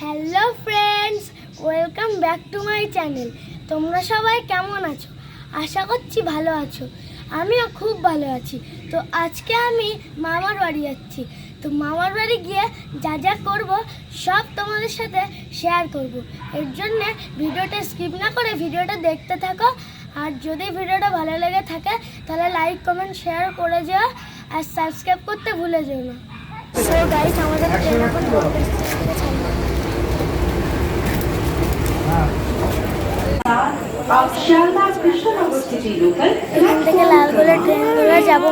Hello friends welcome back to my channel তোমরা সবাই কেমন আছো? আশা করছি ভালো আছো। আমিও খুব ভালো আছি। তো আজকে আমি মামার বাড়ি যাচ্ছি। তো মামার বাড়ি গিয়ে যা যা করব, সব তোমাদের সাথে শেয়ার করব। এর জন্যে ভিডিওটা স্কিপ না করে ভিডিওটা দেখতে থাকো। আর যদি ভিডিওটা ভালো লেগে থাকে তাহলে লাইক কমেন্ট শেয়ার করে যেও আর সাবস্ক্রাইব করতে ভুলে যেও না। সো গাইস আমাদের ট্রেন এখন থেকে লালগোলা যাব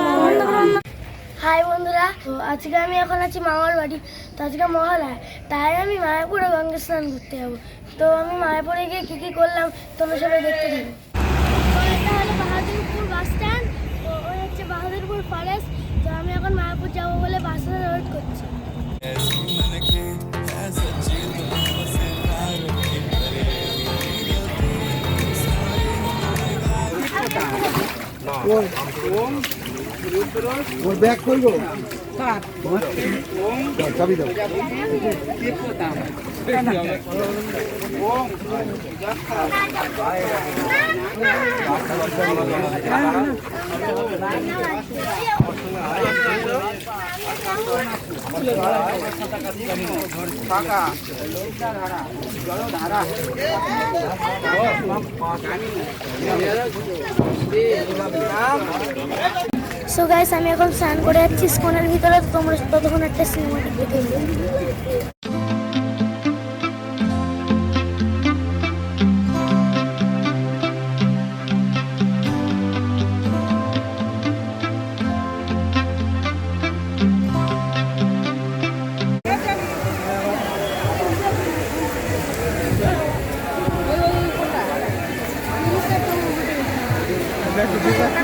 হাই বন্ধুরা তো আজকে আমি এখন আছি মামার বাড়ি। তো আজকে মহালয়া তাই আমি মায়াপুরে গঙ্গা স্নান করতে যাব। তো আমি মায়াপুরে গিয়ে কী কী করলাম তোমরা সবাই দেখতে থাকো। ওর ব্যাগ করবো চাবি দাও সো গাইস আমি এখন স্নান করে যাচ্ছি। স্কনের ভিতরে তোমরা ততক্ষণ একটা সিনেমা দেখে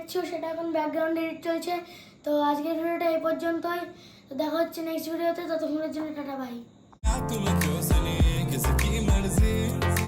দেখছ, সেটা এখন ব্যাকগ্রাউন্ডে এডিট চলছে। তো আজকের ভিডিওটা এই পর্যন্তই। তো দেখা হচ্ছে নেক্সট ভিডিওতে ততক্ষণের জন্য টাটা বাই